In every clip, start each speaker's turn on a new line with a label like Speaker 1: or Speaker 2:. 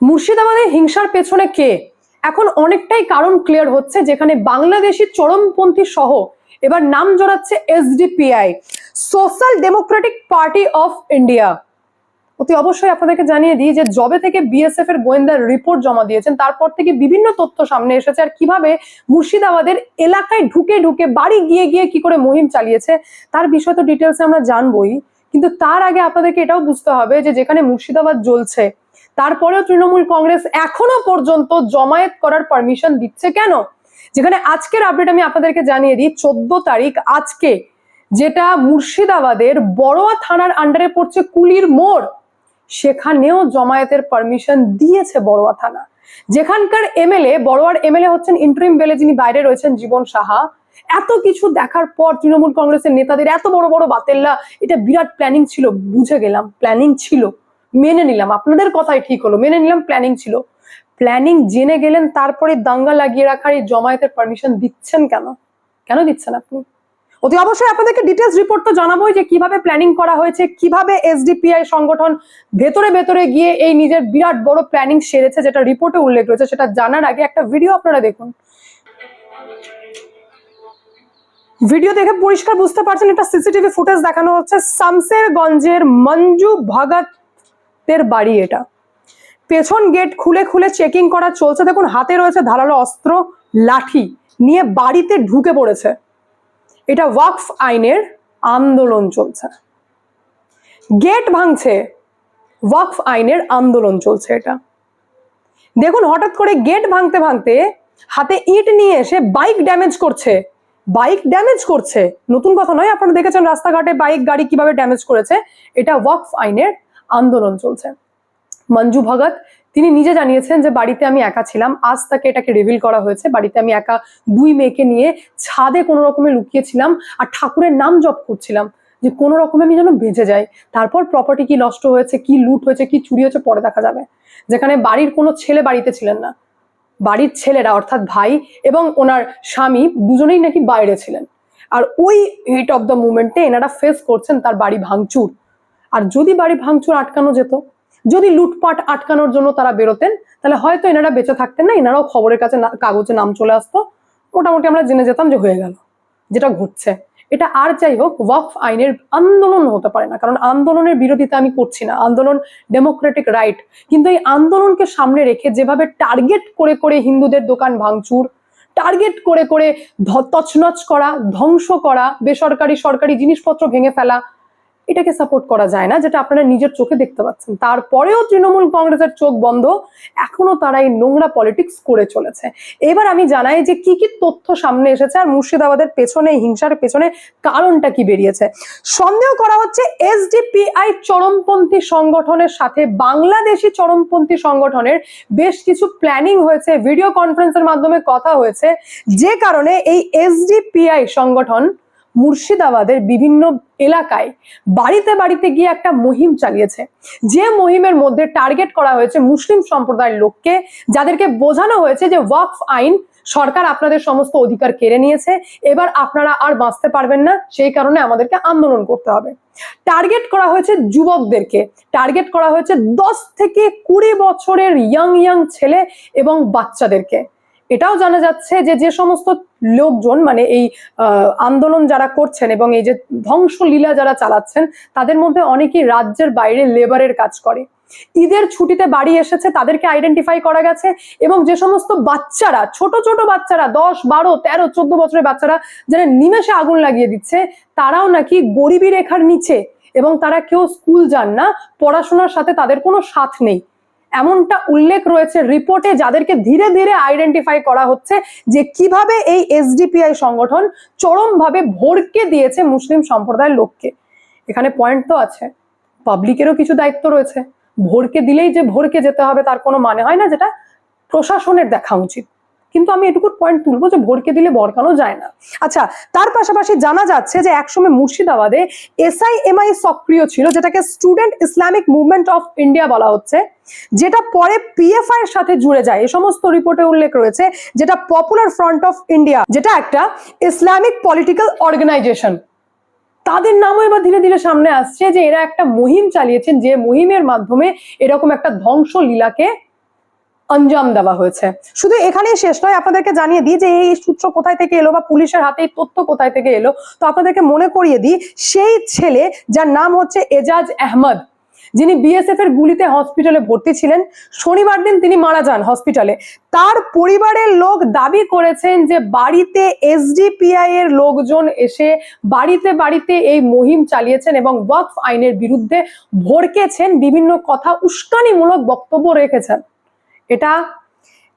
Speaker 1: মুর্শিদাবাদে হিংসার পেছনে কে? এখন অনেকটাই কারণ ক্লিয়ার হচ্ছে যেখানে বাংলাদেশি চরমপন্থী সহ এবার নাম জড়াচ্ছে SDPI social democratic party of India অতি অবশ্যই আপনাদেরকে জানিয়ে দিই যে জবে থেকে বিএসএফ এর গোয়েন্দার রিপোর্ট জমা দিয়েছেন, তারপর থেকে বিভিন্ন তথ্য সামনে এসেছে আর কীভাবে মুর্শিদাবাদের এলাকায় ঢুকে ঢুকে বাড়ি গিয়ে গিয়ে কি করে মুহিম চালিয়েছে, তার বিষয় তো ডিটেলস আমরা জানবই। কিন্তু তার আগে আপনাদেরকে এটাও বুঝতে হবে যে যেখানে মুর্শিদাবাদ জ্বলছে তারপরেও তৃণমূল কংগ্রেস এখনও পর্যন্ত জমায়েত করার পারমিশন দিচ্ছে কেন? যেখানে আজকের আপডেট আমি আপনাদেরকে জানিয়ে দিই, চোদ্দ তারিখ আজকে যেটা মুর্শিদাবাদের বড়োয়া থানার আন্ডারে পড়ছে কুলির মোড়, সেখানেও জমায়েতের পারমিশন দিয়েছে বড়োয়া থানা। যেখানকার এমএলএ বড়োয়ার এমএলএ হচ্ছেন ইন্টারিম বেলে যিনি বাইরে রয়েছেন জীবন সাহা। এত কিছু দেখার পর তৃণমূল কংগ্রেসের নেতাদের এত বড় বড় বাতেল্লা, এটা বিরাট প্ল্যানিং ছিল, বুঝে গেলাম প্ল্যানিং ছিল। মেনে নিলাম। আপনাদের কথাই ঠিক হলো। মেনে নিলাম প্ল্যানিং ছিল। প্ল্যানিং জেনে গেলেন, তারপরে দাঙ্গা লাগিয়ে রাখার এই জমায়েতের পারমিশন দিচ্ছেন কেন? কেন দিচ্ছেন আপনি? অতি অবশ্যই আপনাদেরকে ডিটেলস রিপোর্ট তো জানাবোই যে কীভাবে প্ল্যানিং করা হয়েছে, কীভাবে এসডিপিআই সংগঠন ভেতরে ভেতরে গিয়ে এই নিজের বিরাট বড় প্ল্যানিং সেরেছে, যেটা রিপোর্টে উল্লেখ রয়েছে, সেটা জানার আগে একটা ভিডিও আপনারা দেখুন। ভিডিও দেখে পরিষ্কার বুঝতে পারছেন, এটা সিসিটিভি ফুটেজ দেখানো হচ্ছে। শামসেরগঞ্জের মঞ্জু ভগতের বাড়ি এটা। পেছন গেট খুলে খুলে চেকিং করা চলছে। দেখুন, হাতে রয়েছে ধারালো অস্ত্র, লাঠি নিয়ে বাড়িতে ঢুকে পড়েছে। এটা ওয়াকফ আইনের আন্দোলন চলছে। গেট ভাঙছে, ওয়াকফ আইনের আন্দোলন চলছে এটা। দেখুন, হঠাৎ করে গেট ভাঙতে ভাঙতে হাতে ইট নিয়ে এসে বাইক ড্যামেজ করছে। বাইক ড্যামেজ করছে। নতুন কথা নয়, আপনারা দেখেছেন রাস্তাঘাটে বাইক গাড়ি কীভাবে ড্যামেজ করেছে। এটা ওয়াকফ আইনের আন্দোলন চলছে। মঞ্জু ভগত, তিনি নিজে জানিয়েছেন যে বাড়িতে আমি একা ছিলাম। আজ তাকে এটাকে রিভিল করা হয়েছে। বাড়িতে আমি একা দুই মেয়েকে নিয়ে ছাদে কোনো রকমে লুকিয়েছিলাম আর ঠাকুরের নাম জপ করছিলাম যে কোনো রকমে আমি যেন বেঁচে যাই। তারপর প্রপার্টি কি নষ্ট হয়েছে, কি লুট হয়েছে, কি চুরি হয়েছে পরে দেখা যাবে। যেখানে বাড়ির কোনো ছেলে বাড়িতে ছিলেন না। বাড়ির ছেলেরা, অর্থাৎ ভাই এবং ওনার স্বামী দুজনেই নাকি বাইরে ছিলেন। আর ওই হিট অফ দ্য মুভমেন্টে এনারা ফেস করছেন তার বাড়ি ভাঙচুর। আর যদি বাড়ি ভাঙচুর আটকানো যেত, যদি লুটপাট আটকানোর জন্য তারা বেরোতেন, তাহলে হয়তো এনারা বেঁচে থাকতেন না, এনারাও খবরের কাছে কাগজে নাম চলে আসতো। মোটামুটি আমরা জেনে যেতাম যে হয়ে গেল, যেটা ঘটছে। এটা আর যাই হোক ওয়াকফ আইনের আন্দোলন হতে পারে না, কারণ আন্দোলনের বিরোধিতা আমি করছি না। আন্দোলন ডেমোক্রেটিক রাইট। কিন্তু এই আন্দোলনকে সামনে রেখে যেভাবে টার্গেট করে করে হিন্দুদের দোকান ভাঙচুর, টার্গেট করে করে তছনছ করা, ধ্বংস করা, বেসরকারি, সরকারি জিনিসপত্র ভেঙে ফেলা এটাকে সাপোর্ট করা যায় না, যেটা আপনারা নিজের চোখে দেখতে পাচ্ছেন। তারপরেও তৃণমূল কংগ্রেসের চোখ বন্ধ, এখনও তারা এই নোংরা পলিটিক্স করে চলেছে। এবার আমি জানাই যে কি কি তথ্য সামনে এসেছে আর মুর্শিদাবাদের পেছনে, হিংসার পেছনে কারণটা কি বেরিয়েছে। সন্দেহ করা হচ্ছে এসডিপিআই চরমপন্থী সংগঠনের সাথে বাংলাদেশি চরমপন্থী সংগঠনের বেশ কিছু প্ল্যানিং হয়েছে ভিডিও কনফারেন্সের মাধ্যমে কথা হয়েছে। যে কারণে এই এসডিপিআই সংগঠন মুর্শিদাবাদের বিভিন্ন এলাকায় বাড়িতে বাড়িতে গিয়ে একটা মুহিম চালিয়েছে। যে মুহিমের মধ্যে টার্গেট করা হয়েছে মুসলিম সম্প্রদায়ের লোককে, যাদেরকে বোঝানো হয়েছে যে ওয়াকফ আইন সরকার আপনাদের সমস্ত অধিকার কেড়ে নিয়েছে, এবার আপনারা আর বাঁচতে পারবেন না, সেই কারণে আমাদেরকে আন্দোলন করতে হবে। টার্গেট করা হয়েছে যুবকদেরকে টার্গেট করা হয়েছে দশ থেকে কুড়ি বছরের ইয়াং ইয়াং ছেলে এবং বাচ্চাদেরকে। এটাও জানা যাচ্ছে যে যে সমস্ত লোকজন মানে এই আন্দোলন যারা করছেন এবং এই যে ধ্বংসলীলা যারা চালাচ্ছেন, তাদের মধ্যে অনেকেই রাজ্যের বাইরে লেবারের কাজ করে। ঈদের ছুটিতে বাড়ি এসেছে, তাদেরকে আইডেন্টিফাই করা গেছে এবং যে সমস্ত বাচ্চারা, ছোট ছোট বাচ্চারা, দশ, বারো, তেরো, চোদ্দ বছরের বাচ্চারা যারা নিমেষে আগুন লাগিয়ে দিচ্ছে, তারাও নাকি গরিবী রেখার নিচে এবং তারা কেউ স্কুল যান না, পড়াশোনার সাথে তাদের কোনো সাথ নেই। এমনটা উল্লেখ রয়েছে রিপোর্টে যাদেরকে ধীরে ধীরে আইডেন্টিফাই করা হচ্ছে যে কীভাবে এই এসডিপিআই সংগঠন চরমভাবে ভোরকে দিয়েছে মুসলিম সম্প্রদায়ের লোককে। এখানে পয়েন্ট তো আছে। পাবলিকেরও কিছু দায়িত্ব রয়েছে। ভোরকে দিলেই যে ভোরকে যেতে হবে তার কোনো মানে হয় না, যেটা প্রশাসনের দেখা উচিত। কিন্তু আমি এটুকু পয়েন্ট তুলবো যে ভোরকে দিলে বরকানো যায় না। আচ্ছা তার পাশাপাশি জানা যাচ্ছে যে একসময় মুর্শিদাবাদে এসআইএমআই সক্রিয় ছিল, যেটাকে student Islamic movement of India বলা হচ্ছে, যেটা পরে পিএফআই এর সাথে জুড়ে যায়। এই সমস্ত রিপোর্টে উল্লেখ রয়েছে যেটা পপুলার ফ্রন্ট অফ ইন্ডিয়া যেটা একটা ইসলামিক পলিটিক্যাল অর্গানাইজেশন তাদের নামও এবার ধীরে ধীরে সামনে আসছে যে এরা একটা মুহিম চালিয়েছেন, যে মুহিমের মাধ্যমে এরকম একটা ধ্বংস লীলাকে আঞ্জাম দেওয়া হয়েছে। শুধু এখানেই শেষ নয়, আপনাদেরকে জানিয়ে দিই যে এই সূত্র কোথায় থেকে এলো বা পুলিশের হাতে এই তথ্য কোথায় থেকে এলো, তো আপনাদেরকে মনে করিয়ে দিই, সেই ছেলে যার নাম হচ্ছে এজাজ আহমদ, যিনি বিএসএফ এর গুলিতে হসপিটালে ভর্তি ছিলেন। শনিবার দিন তিনি মারা যান হসপিটালে তার পরিবারের লোক দাবি করেছেন যে বাড়িতে এসডিপিআই এর লোকজন এসে বাড়িতে বাড়িতে এই মহিম চালিয়েছেন এবং ওয়াকফ আইনের বিরুদ্ধে ভড়কেছেন বিভিন্ন কথা উস্কানিমূলক বক্তব্য রেখেছেন। এটা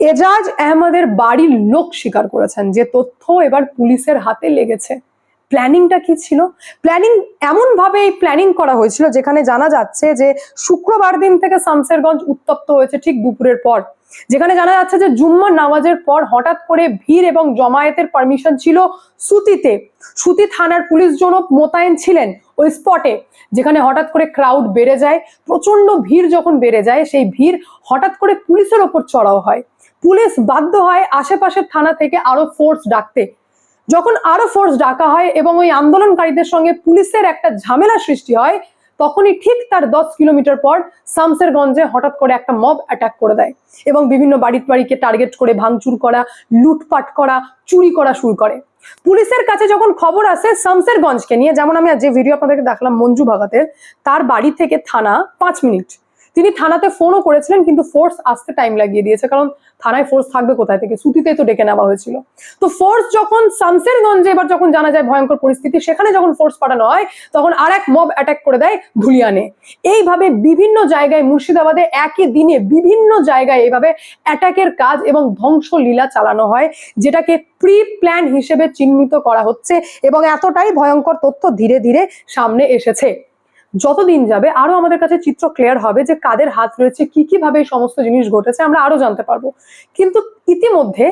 Speaker 1: এজাজ আহমদের বাড়ির লোক স্বীকার করেছেন যে তথ্য এবার পুলিশের হাতে লেগেছে। প্ল্যানিংটা কি ছিল? প্ল্যানিং এমন ভাবে এই প্ল্যানিং করা হয়েছিল যেখানে জানা যাচ্ছে যে শুক্রবার দিন থেকে শামসেরগঞ্জ উত্তপ্ত হয়েছে ঠিক দুপুরের পর। যেখানে জানা যাচ্ছে যে জুম্মা নামাজের পর হঠাৎ করে ভিড় এবং জমায়েতের পারমিশন ছিল সুতিতে। সুতি থানার পুলিশ জন মোতায়েন ছিলেন। ওই স্পটে যেখানে হঠাৎ করে ক্রাউড বেড়ে যায় প্রচণ্ড ভিড় যখন বেড়ে যায়, সেই ভিড় হঠাৎ করে পুলিশের ওপর চড়াও হয়। পুলিশ বাধ্য হয় আশেপাশের থানা থেকে আরও ফোর্স ডাকতে। যখন আরও ফোর্স ডাকা হয় এবং ওই আন্দোলনকারীদের সঙ্গে পুলিশের একটা ঝামেলা সৃষ্টি হয়, তখনই ঠিক তার দশ কিলোমিটার পর শামসেরগঞ্জে হঠাৎ করে একটা মব অ্যাটাক করে দেয় এবং বিভিন্ন বাড়ির বাড়িকে টার্গেট করে ভাঙচুর করা, লুটপাট করা, চুরি করা শুরু করে। পুলিশের কাছে যখন খবর আসে শামসেরগঞ্জকে নিয়ে, যেমন আমি আজ যে ভিডিও আপনাদেরকে দেখলাম মঞ্জু ভাগাতের, তার বাড়ি থেকে থানা পাঁচ মিনিট। তিনি থানাতে ফোনও করেছিলেন, কিন্তু ফোর্স আসতে টাইম লাগিয়ে দিয়েছে, কারণ থানায় ফোর্স থাকবে কোথায় থেকে? সুতিতে তো ডেকে নেওয়া হয়েছিল। তো ফোর্স যখন শামসেরগঞ্জে এবার যখন জানা যায় ভয়ঙ্কর পরিস্থিতি, সেখানে যখন ফোর্স পাঠানো হয়, তখন আর এক মব অ্যাটাক করে দেয় ধুলিয়ানে। এইভাবে বিভিন্ন জায়গায় মুর্শিদাবাদে একই দিনে বিভিন্ন জায়গায় এইভাবে অ্যাটাকের কাজ এবং ধ্বংসলীলা চালানো হয়, যেটাকে প্রি প্ল্যান হিসেবে চিহ্নিত করা হচ্ছে এবং এতটাই ভয়ঙ্কর তথ্য ধীরে ধীরে সামনে এসেছে। যতদিন যাবে আরও আমাদের কাছে চিত্র ক্লিয়ার হবে যে কাদের হাত রয়েছে, কি কি ভাবে এই সমস্ত জিনিস ঘটেছে, আমরা আরও জানতে পারব। কিন্তু ইতিমধ্যে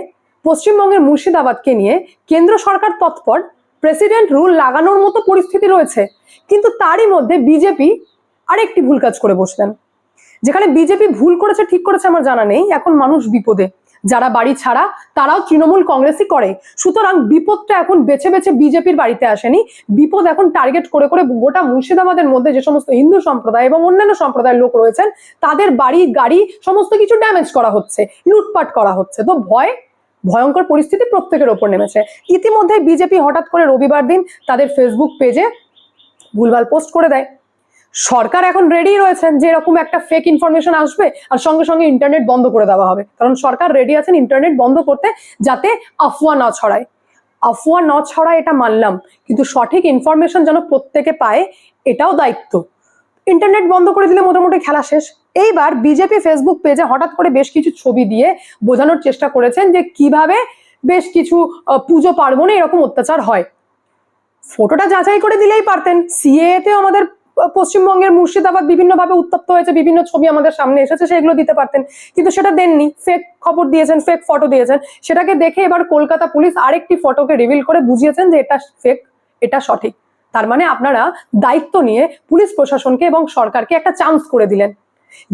Speaker 1: পশ্চিমবঙ্গের মুর্শিদাবাদকে নিয়ে কেন্দ্র সরকার তৎপর প্রেসিডেন্ট রুল লাগানোর মতো পরিস্থিতি রয়েছে, কিন্তু তারই মধ্যে বিজেপি আরেকটি ভুল কাজ করে বসলেন। যেখানে বিজেপি ভুল করেছে, ঠিক করেছে আমার জানা নেই, এখন মানুষ বিপদে। যারা বাড়ি ছাড়া, তারাও তৃণমূল কংগ্রেসই করে। সুতরাং বিপদটা এখন বেছে বেছে বিজেপির বাড়িতে আসেনি। বিপদ এখন টার্গেট করে করে গোটা মুর্শিদাবাদের মধ্যে যে সমস্ত হিন্দু সম্প্রদায় এবং অন্যান্য সম্প্রদায়ের লোক রয়েছেন, তাদের বাড়ি, গাড়ি, সমস্ত কিছু ড্যামেজ করা হচ্ছে, লুটপাট করা হচ্ছে। তো ভয়? ভয়ঙ্কর পরিস্থিতি প্রত্যেকের ওপর নেমেছে। ইতিমধ্যে বিজেপি হঠাৎ করে রবিবার দিন তাদের ফেসবুক পেজে ভুলভাল পোস্ট করে দেয়। সরকার এখন রেডি রয়েছেন যে এরকম একটা ফেক ইনফরমেশন আসবে আর সঙ্গে সঙ্গে ইন্টারনেট বন্ধ করে দেওয়া হবে। কারণ সরকার রেডি আছেন ইন্টারনেট বন্ধ করতে যাতে আফওয়া না ছড়ায়। আফওয়া না ছড়ায় এটা মানলাম, কিন্তু সঠিক ইনফরমেশন যেন প্রত্যেকে পায়, এটাও দায়িত্ব। ইন্টারনেট বন্ধ করে দিলে মোটামুটি খেলা শেষ। এইবার বিজেপি ফেসবুক পেজে হঠাৎ করে বেশ কিছু ছবি দিয়ে বোঝানোর চেষ্টা করেছেন যে কীভাবে বেশ কিছু পুজো পার্বণে এরকম অত্যাচার হয়। ফটোটা যাচাই করে দিলেই পারতেন। সিএ তেও আমাদের পশ্চিমবঙ্গের মুর্শিদাবাদ বিভিন্নভাবে উত্তপ্ত হয়েছে, বিভিন্ন ছবি আমাদের সামনে এসেছে, সেগুলো দিতে পারতেন। কিন্তু সেটা দেননি। ফেক খবর দিয়েছেন ফেক ফটো দিয়েছেন। সেটাকে দেখে এবার কলকাতা পুলিশ আরেকটি ফটোকে রিভিল করে বুঝিয়েছেন যে এটা ফেক এটা সঠিক। তার মানে আপনারা দায়িত্ব নিয়ে পুলিশ প্রশাসনকে এবং সরকারকে একটা চান্স করে দিলেন।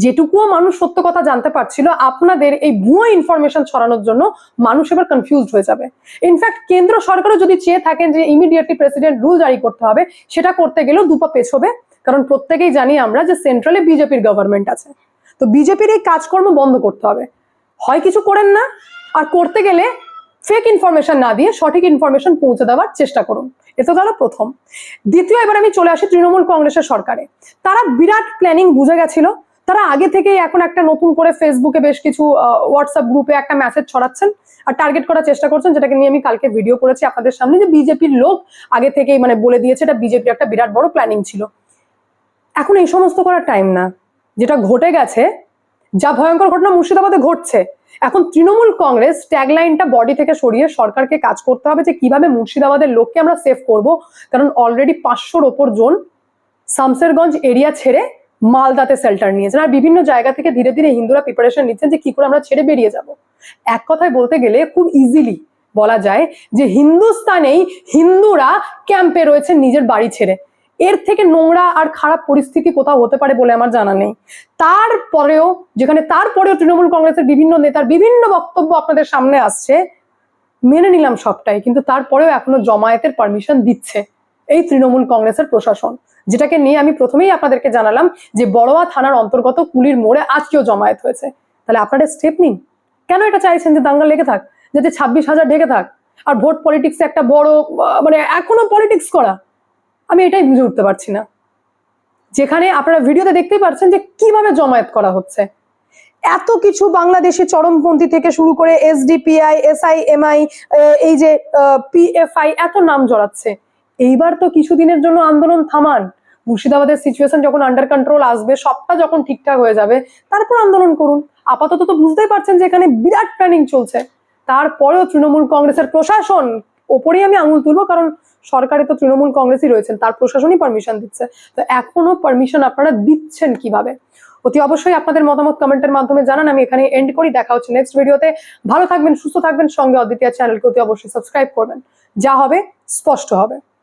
Speaker 1: যেটুকুও মানুষ সত্য কথা জানতে পারছিল, আপনাদের এই ভুয়ো ইনফরমেশন ছড়ানোর জন্য মানুষ এবার কনফিউজড হয়ে যাবে। ইনফ্যাক্ট কেন্দ্র সরকারও যদি চেয়ে থাকেন যে ইমিডিয়েটলি প্রেসিডেন্ট রুল জারি করতে হবে, সেটা করতে গেলেও দুপা পেছবে কারণ প্রত্যেকেই জানি আমরা যে সেন্ট্রালে বিজেপির গভর্নমেন্ট আছে। তো বিজেপির এই কাজকর্ম বন্ধ করতে হবে। হয় কিছু করেন না, আর করতে গেলে ফেক ইনফরমেশন না দিয়ে সঠিক ইনফরমেশন পৌঁছে দেওয়ার চেষ্টা করুন। এ গেল প্রথম। দ্বিতীয়, এবার আমি চলে আসি তৃণমূল কংগ্রেসের সরকারে। তারা বিরাট প্ল্যানিং বুঝে গেছিল। তারা আগে থেকেই এখন একটা নতুন করে ফেসবুকে বেশ কিছু হোয়াটসঅ্যাপ গ্রুপে একটা মেসেজ ছড়াচ্ছেন আর টার্গেট করার চেষ্টা করছেন, যেটাকে নিয়ে আমি কালকে ভিডিও করেছি আপনাদের সামনে যে বিজেপির লোক আগে থেকেই মানে বলে দিয়েছে এটা বিজেপির একটা বিরাট বড় প্ল্যানিং ছিল। এখন এই সমস্ত করার টাইম না। যেটা ঘটে গেছে, যা ভয়ঙ্কর ঘটনা মুর্শিদাবাদে ঘটছে, এখন তৃণমূল কংগ্রেস ট্যাগলাইনটা বডি থেকে সরিয়ে সরকারকে কাজ করতে হবে যে কীভাবে মুর্শিদাবাদের লোককে আমরা সেভ করব। কারণ অলরেডি পাঁচশোর ওপর জন শামসেরগঞ্জ এরিয়া ছেড়ে মালদাতে শেল্টার নিয়েছেন। আর বিভিন্ন জায়গা থেকে ধীরে ধীরে হিন্দুরা প্রিপারেশন নিচ্ছেন যে কি করে আমরা ছেড়ে বেরিয়ে যাব। এক কথায় বলতে গেলে খুব ইজিলি বলা যায় যে হিন্দুস্তানেই হিন্দুরা ক্যাম্পে রয়েছে নিজের বাড়ি ছেড়ে। এর থেকে নোংরা আর খারাপ পরিস্থিতি কোথাও হতে পারে বলে আমার জানা নেই। তারপরেও, যেখানে তারপরেও তৃণমূল কংগ্রেসের বিভিন্ন নেতার বিভিন্ন বক্তব্য আপনাদের সামনে আসছে, মেনে নিলাম সবটাই, কিন্তু তারপরেও এখনও জমায়েতের পারমিশন দিচ্ছে এই তৃণমূল কংগ্রেসের প্রশাসন, যেটাকে নিয়ে আমি প্রথমেই আপনাদেরকে জানালাম যে বড়োয়া থানার অন্তর্গত কুলির মোড়ে আজকেও জমায়েত হয়েছে। তাহলে আপনারা স্টেপ নিন। কেন এটা চাইছেন যে দাঙ্গা লেগে থাক? যাতে ছাব্বিশ হাজার ঢেকে থাক। আর ভোট পলিটিক্সে একটা বড় মানে এখনও পলিটিক্স করা। আমি এটাই বুঝে উঠতে পারছি না। যেখানে আপনারা ভিডিওতে দেখতেই পাচ্ছেন যে কীভাবে জমায়েত করা হচ্ছে। এত কিছু বাংলাদেশি চরমপন্থী থেকে শুরু করে এসডিপিআই, এসআইএমআই এই যে পিএফআই এত নাম জড়াচ্ছে। এইবার তো কিছুদিনের জন্য আন্দোলন থামান। মুর্শিদাবাদের সিচুয়েশন যখন আন্ডার কন্ট্রোল আসবে, সবটা যখন ঠিকঠাক হয়ে যাবে, তারপর আন্দোলন করুন। আপাতত তো বুঝতেই পারছেন যে এখানে বিরাট প্ল্যানিং চলছে। তারপরেও তৃণমূল কংগ্রেসের প্রশাসন ওপরেই আমি আঙুল তুলবো, কারণ সরকারে তো তৃণমূল কংগ্রেসই রয়েছেন, তার প্রশাসনই পারমিশন দিচ্ছে। তো এখনও পারমিশন আপনারা দিচ্ছেন কীভাবে? অতি অবশ্যই আপনাদের মতামত কমেন্টের মাধ্যমে জানান, আমি এখানে এন্ড করি, দেখা হচ্ছে নেক্সট ভিডিওতে ভালো থাকবেন, সুস্থ থাকবেন, সঙ্গে অদ্বিতীয় চ্যানেলকে অতি অবশ্যই সাবস্ক্রাইব করবেন। যা হবে, স্পষ্ট হবে।